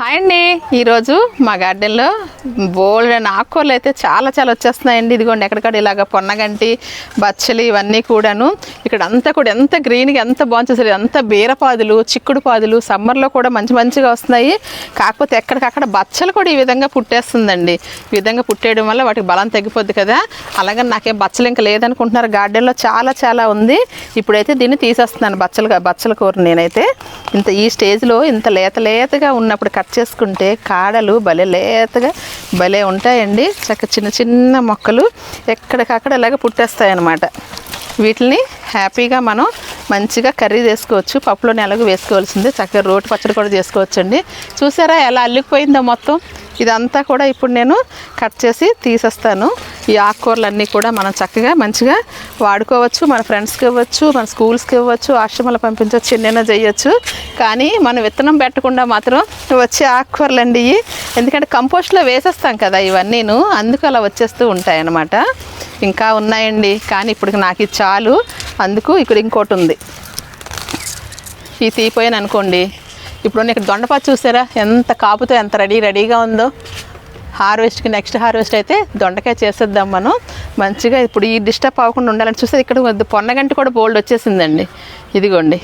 Hi అండి. ఈరోజు మా గార్డెన్లో బోల్డ్ అండ్ ఆకుకూరలు అయితే చాలా చాలా వచ్చేస్తున్నాయండి. ఇదిగోండి ఎక్కడికక్కడ ఇలాగ పొన్నగంటి బచ్చలి ఇవన్నీ కూడాను. ఇక్కడ అంతా కూడా ఎంత గ్రీన్గా ఎంత బాగుంది అసలు ఎంత బీరపాదులు చిక్కుడు పాదులు సమ్మర్లో కూడా మంచి మంచిగా వస్తున్నాయి. కాకపోతే ఎక్కడికక్కడ బచ్చలు కూడా ఈ విధంగా పుట్టేస్తుందండి. ఈ విధంగా పుట్టేయడం వల్ల వాటికి బలం తగ్గిపోద్ది కదా. అలాగే నాకేం బచ్చలు ఇంకా లేదనుకుంటున్నారు. గార్డెన్లో చాలా చాలా ఉంది. ఇప్పుడైతే దీన్ని తీసేస్తున్నాను బచ్చలు బచ్చల కూర నేనైతే. ఇంత ఈ స్టేజ్లో ఇంత లేత లేతగా ఉన్నప్పుడు కట్ చేసుకుంటే కాడలు భలే లేతగా భలే ఉంటాయండి. చక్క చిన్న చిన్న మొక్కలు ఎక్కడికక్కడ ఇలాగ పుట్టేస్తాయి అన్నమాట వీటిని హ్యాపీగా మనం మంచిగా కర్రీ చేసుకోవచ్చు పప్పులో ఎలాగో వేసుకోవాల్సిందే చక్కగా రోటి పచ్చడి కూడా చేసుకోవచ్చండి. చూసారా ఎలా అల్లిపోయిందో మొత్తం? ఇదంతా కూడా ఇప్పుడు నేను కట్ చేసి తీసేస్తాను. ఈ ఆకుకూరలన్నీ కూడా మనం చక్కగా మంచిగా వాడుకోవచ్చు మన ఫ్రెండ్స్కి ఇవ్వచ్చు మన స్కూల్స్కి ఇవ్వచ్చు ఆశ్రమాలు పంపించవచ్చు ఎన్నైనా చేయొచ్చు. కానీ మనం విత్తనం పెట్టకుండా మాత్రం వచ్చే ఆకుకూరలు అండి ఎందుకంటే కంపోస్ట్లో వేసేస్తాం కదా ఇవన్నీను అందుకు అలా వచ్చేస్తూ ఉంటాయన్నమాట. ఇంకా ఉన్నాయండి. కానీ ఇప్పుడు నాకు ఇది చాలు. అందుకు ఇక్కడ ఇంకోటి ఉంది. ఈ తీపోయాను అనుకోండి. ఇప్పుడు ఇక్కడ దొండపాత చూసారా? ఎంత కాపుతో ఎంత రెడీ రెడీగా ఉందో. హార్వెస్ట్కి నెక్స్ట్ హార్వెస్ట్ అయితే దొండకాయ చేసేద్దాం మనం. మంచిగా ఇప్పుడు ఈ డిస్టర్బ్ అవ్వకుండా ఉండాలని చూస్తే ఇక్కడ పొన్నగంటి కూడా బోల్డ్ వచ్చేసిందండి. ఇదిగోండి.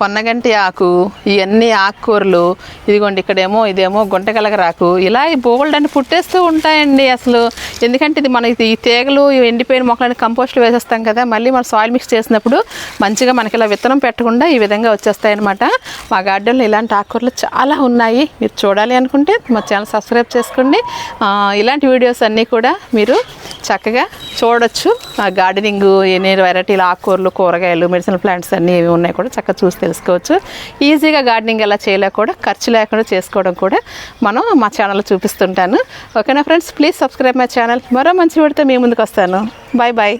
పొన్నగంటి ఆకు ఇవన్నీ ఆకుకూరలు ఇదిగోండి ఇక్కడేమో ఇదేమో గుంటగలగరాకు ఇలా ఈ బోల్డ్ పుట్టేస్తూ ఉంటాయండి అసలు. ఎందుకంటే ఇది మన ఈ తీగలు ఎండిపోయిన మొక్కలని కంపోస్ట్లు వేసేస్తాం కదా మళ్ళీ మనం సాయిల్ మిక్స్ చేసినప్పుడు మంచిగా మనకి ఇలా విత్తనం పెట్టకుండా ఈ విధంగా వచ్చేస్తాయన్నమాట. మా గార్డెన్లో ఇలాంటి ఆకుకూరలు చాలా ఉన్నాయి. మీరు చూడాలి అనుకుంటే మా ఛానల్ సబ్స్క్రైబ్ చేసుకోండి. ఇలాంటి వీడియోస్ అన్నీ కూడా మీరు చక్కగా చూడొచ్చు. ఆ గార్డెనింగ్ ఎన్ని వెరైటీల ఆకుకూరలు కూరగాయలు మెడిసినల్ ప్లాంట్స్ అన్నీ ఏమి ఉన్నాయి కూడా చక్కగా చూసి తెలుసుకోవచ్చు. ఈజీగా గార్డెనింగ్ ఎలా చేయలేక కూడా ఖర్చు లేకుండా చేసుకోవడం కూడా మనం మా ఛానల్లో చూపిస్తుంటాను. ఓకేనా friends? Please subscribe my channel. మరో మంచి పెడితే మీ ముందుకు వస్తాను. Bye bye